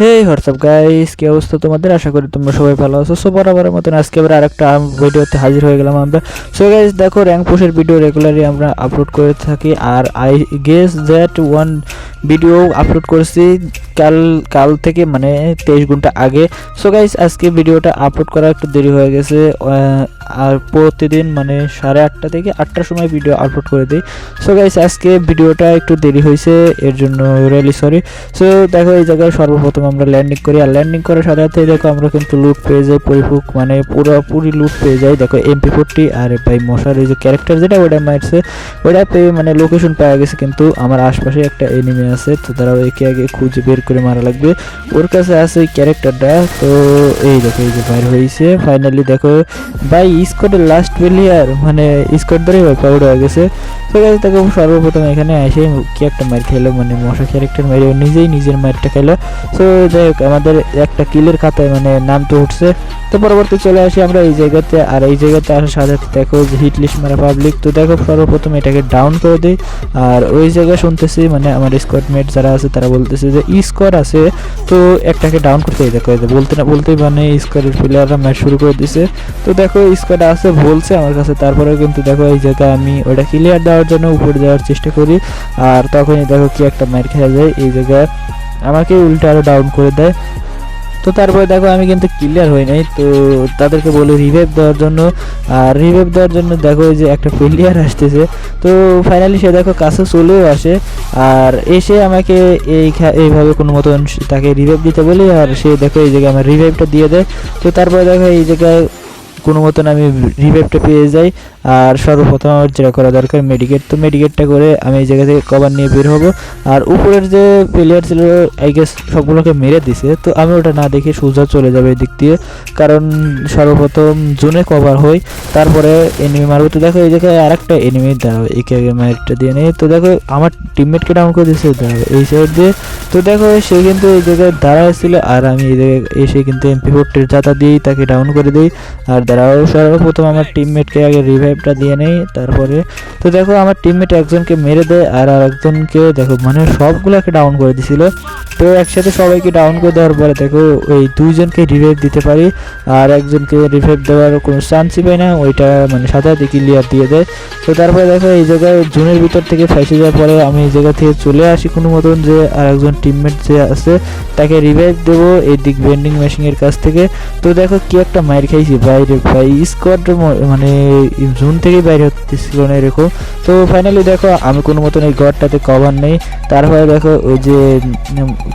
হে WhatsApp guys কি অবস্থা তোমাদের? আশা করি তোমরা সবাই ভালো আছো। সো বরাবরের মতন আজকে আবার আরেকটা ভিডিওতে হাজির হয়ে গেলাম আমরা। সো গাইস দেখো র্যাঙ্ক পুশের ভিডিও রেগুলারলি আমরা আপলোড করে থাকি। আর I guess that one video upload করেছি কাল কাল থেকে মানে তেইশ ঘণ্টা আগে। সো গাইস আজকে ভিডিওটা আপলোড করা একটু দেরি হয়ে গেছে আর প্রতিদিন মানে সাড়ে আটটা থেকে আটটার সময় ভিডিও আপলোড করে দিই। সো গাইস আজকে ভিডিওটা একটু দেরি হয়েছে, এর জন্য রিয়েলি সরি সো দেখো, এই জায়গায় সর্বপ্রথম আমরা ল্যান্ডিং করি, আর ল্যান্ডিং করার সাথে সাথে দেখো আমরা কিন্তু লুট পেয়ে যাই পরিপুক মানে পুরোপুরি লুট পেয়ে যাই। দেখো এমপি ফোরটি আর ভাই মশার এই যে ক্যারেক্টার যেটা ওটা মারছে ওটা পেয়ে মানে লোকেশন পাওয়া গেছে কিন্তু আমার আশপাশে একটা এনিমি আছে, তো তারা একে আগে খুঁজে বের করে মারা লাগবে। ওর কাছে আছে ওই ক্যারেক্টারটা, তো এই দেখো, এই যে বাইর হয়েছে। ফাইনালি দেখো, ভাই স্কোয়াডের লাস্ট প্লেয়ার মানে স্কোয়াড ধরে পাউড হয়ে গেছে। তো গাইজ দেখো সর্বপ্রথম এখানে এসে কি একটা মার খেলো মানে মশা ক্যারেক্টার মেরে নিজেই নিজের মারটা খেলো। তো যাই হোক, আমাদের একটা কিলের খাতায় মানে নাম তো উঠছে। তো পরবর্তী চলে আসি আমরা এই জায়গাতে, আর এই জায়গাতে আসার সাথে দেখো হিট লিস্ট মারা পাবলিক তো দেখো, সর্বপ্রথম এটাকে ডাউন করে দিই। আর ওই জায়গায় শুনতেছি মানে আমার স্কোয়াড মেট যারা আছে, তারা বলতেছে যে ই স্কোয়াড আছে, তো একটাকে ডাউন করতে দেখো বলতে না, বলতেই মানে স্কোয়াডের প্লেয়াররা ম্যাচ শুরু করে দিছে। তো দেখো স্কোয়াড আছে, বলছে আমার কাছে তারপরে কিন্তু দেখো, এই জায়গায় আমি ওটা ক্লিয়ার দেওয়ার জন্য উপরে যাওয়ার চেষ্টা করি। আর তখনই দেখো কি একটা ম্যাচ খেলা যায় এই জায়গায়। আমাকে উল্টে আরও ডাউন করে দেয়। তো তারপরে দেখো আমি কিন্তু ক্লিয়ার হই নাই। তো তাদেরকে বলি রিভাইভ দেওয়ার জন্য। আর রিভাইভ দেওয়ার জন্য দেখো এই যে একটা প্লেয়ার আসতেছে। তো ফাইনালি সে দেখো কাছে চলেও আসে। আর এসে আমাকে এই এইভাবে কোনো মতন তাকে রিভাইভ দিতে বলি। আর সে দেখো এই জায়গায় আমার রিভাইভটা দিয়ে দেয়। তো তারপরে দেখো এই জায়গায় কোনো মতন আমি রিভাইভটা পেয়ে যাই। আর সর্বপ্রথম আমার যেটা করা দরকার মেডিকেট তো মেডিকেটটা করে আমি এই জায়গা থেকে কভার নিয়ে বের হব। আর উপরের যে প্লেয়ার ছিল আই গেস সবগুলোকে মেরে দিছে। তো আমি ওটা না দেখে সোজা চলে যাবে এদিক দিয়ে। কারণ সর্বপ্রথম জোনে কভার হই, তারপরে এনিমি মারবো। তো দেখো এই জায়গায় আরেকটা এনিমি দাঁড়াবে একে আগে মারটা দিয়ে নেই। তো দেখো আমার টিমমেটকে ডাউন করে দিয়েছে দাঁড়াবে এই সাইড দিয়ে। তো দেখো সে কিন্তু এই জায়গায় দাঁড়ায় ছিল, আর আমি এই জায়গায় এসে কিন্তু এমপি ফোরটির জাতা দিয়েই তাকে ডাউন করে দিই। আর দাঁড়াও, সর্বপ্রথম আমার টিমমেটকে আগে রিভাইভটা দিয়ে নেই, তারপরে তো দেখো আমার টিমমেট একজনকে মেরে দেয় আর আরেকজনকে দেখো মানে সবগুলোকে ডাউন করে দিছিল। তো একসাথে সবাইকে ডাউন করে দেওয়ার পরে দেখো ওই দুইজনকে রিভাইভ দিতে পারি আর একজনকে রিভাইভ দেওয়ার কোনো চান্সই পাই না, ওইটা মানে সাথে সাথে ক্লিয়ার দিয়ে দেয়। তো তারপরে দেখো এই জায়গায় জুনের ভিতর থেকে ফাঁসে যাওয়ার পরে আমি এই জায়গা থেকে চলে আসি কোনো মতন যে আর একজন টিমমেট যে আছে তাকে রিভাইভ দেবো এই দিক ভেন্ডিং মেশিনের কাছ থেকে। তো দেখো কি একটা মাইর খাইছি বাইরে ভাই স্কোয়াড মানে জুন থেকেই বাইরে হতেছিল না এরকম। তো ফাইনালি দেখো, আমি কোনো মতন এই গড়টাতে কভার নেই। তারপরে দেখো, ওই যে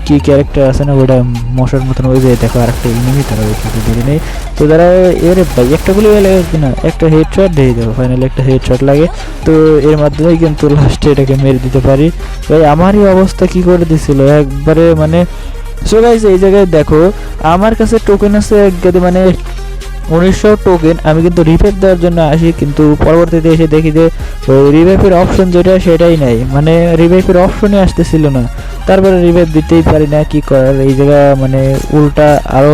কি ক্যারেক্টার আছে না, ওটা মশার মতন ওই যে, দেখো আরেকটা ইনিমি তারা ওইটাকে ধরে নেই। তো তারা এবারে একটা গুলি লাগে কিনা? একটা হেডশট দিয়ে দেবো ফাইনালি একটা হেডশট লাগে। তো এর মাধ্যমেই কিন্তু লাস্টে এটাকে মেরে দিতে পারি। ভাই, আমারই অবস্থা কি করে দিছিল? একবারে মানে সো গাইস এই জায়গায় দেখো, আমার কাছে টোকেন আছে মানে উনিশশো টোকেন আমি কিন্তু রিভেপ দেওয়ার জন্য আসি, কিন্তু পরবর্তীতে এসে দেখি যে রিভেপের অপশন যেটা সেটাই নাই। মানে রিভেপের অপশনই আসতেছিল না। তারপরে রিভেপ দিতেই পারি না, কি করার? এই জায়গা মানে উল্টা আরও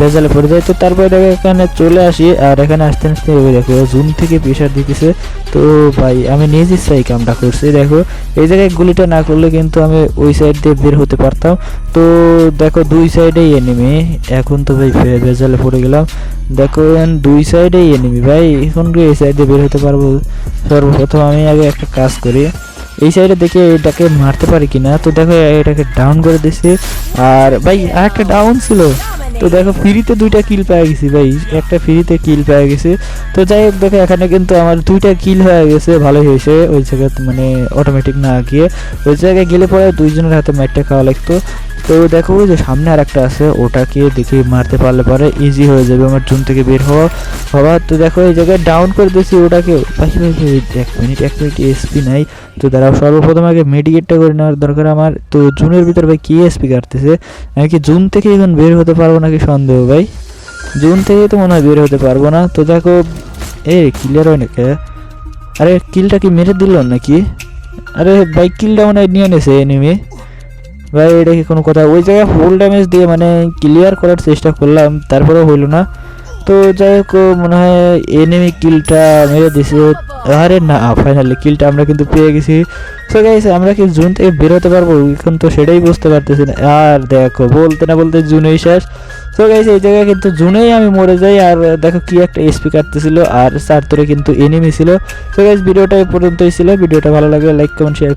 ভেজালে পড়ে যায়। তো তারপরে এখানে চলে আসি, আর এখানে আসতে আসতে দেখো জুন থেকে প্রেশার দিতেছে। তো ভাই, আমি নিজের সাই কামটা করছি। দেখো, এই জায়গায় গুলিটা না করলে কিন্তু আমি ওই সাইড দিয়ে বের হতে পারতাম। তো দেখো, দুই সাইডেই এনিমি এখন তো ভাই ভেজালে পড়ে গেলাম। দেখো, দুই সাইডেই এনিমি ভাই, এখন এই দিয়ে বের হতে পারব? সর্বপ্রথম আমি আগে একটা কাজ করি। এই সাইডে দেখে এটাকে মারতে পারি কিনা? তো দেখো, এটাকে ডাউন করে দিছে। আর ভাই আর একটা ডাউন ছিল। তো দেখো ফ্রিতে দুইটা কিল পাওয়া গেছি ভাই। একটা ফ্রিতে কিল পাওয়া গেছি। তো যাই হোক দেখো, এখানে কিন্তু আমার দুইটা কিল হয়ে গেছে ভালো হয়েছে। ওই জায়গায় মানে অটোমেটিক না গিয়ে। ওই জায়গায় গেলে পরে দুইজনের হাতে ম্যাটটা খাওয়া লাগতো। তো দেখো যে সামনে আর একটা আছে ওটাকে দেখে মারতে পারলে পরে ইজি হয়ে যাবে আমার জুন থেকে বের হওয়া হওয়া। তো দেখো এই জায়গায় ডাউন করে দিয়েছি ওটাকে। ভাই ভাই, এক মিনিট এক মিনিট এসপি নাই। তো দাঁড়াও সর্বপ্রথম আগে মেডিকেটটা করে নেওয়ার দরকার আমার। তো জুনের ভিতর ভাই কি এসপি কাটতেছে? আমি কি জুন থেকে এখন বের হতে পারব নাকি সন্দেহ ভাই? জুন থেকে তো মনে হয় বের হতে পারব না। তো দেখো এ ক্লিয়ার হয় নাকি? আরে কিলটা কি মেরে দিল নাকি? আরে ভাই কিলটা মনে হয় নিয়ে নেছে এনিমি ভাই, এটা কি কোনো কথা? ওই জায়গায় ফুল ড্যামেজ দিয়ে মানে ক্লিয়ার করার চেষ্টা করলাম, তারপরেও হইল না। তো যাই হোক, মনে হয় এনিমি কিলটা মেরে দিছে। আরে না ফাইনালি কিলটা আমরা কিন্তু পেয়ে গেছি। সো গাইস আমরা কি জুন থেকে বেরোতে পারব? এখন তো সেটাই বুঝতে পারতেছি না। আর দেখো, বলতে না বলতে জুনেই শেষ। সো গাইস এই জায়গায় কিন্তু জুনেই আমি মরে যাই। আর দেখো কি একটা এসপি কাটতেছিল। আর চার তোরে কিন্তু এনিমি ছিল। সো গাইস ভিডিওটা এই পর্যন্তই ছিল। ভিডিওটা ভালো লাগলে লাইক কমেন্ট শেয়ার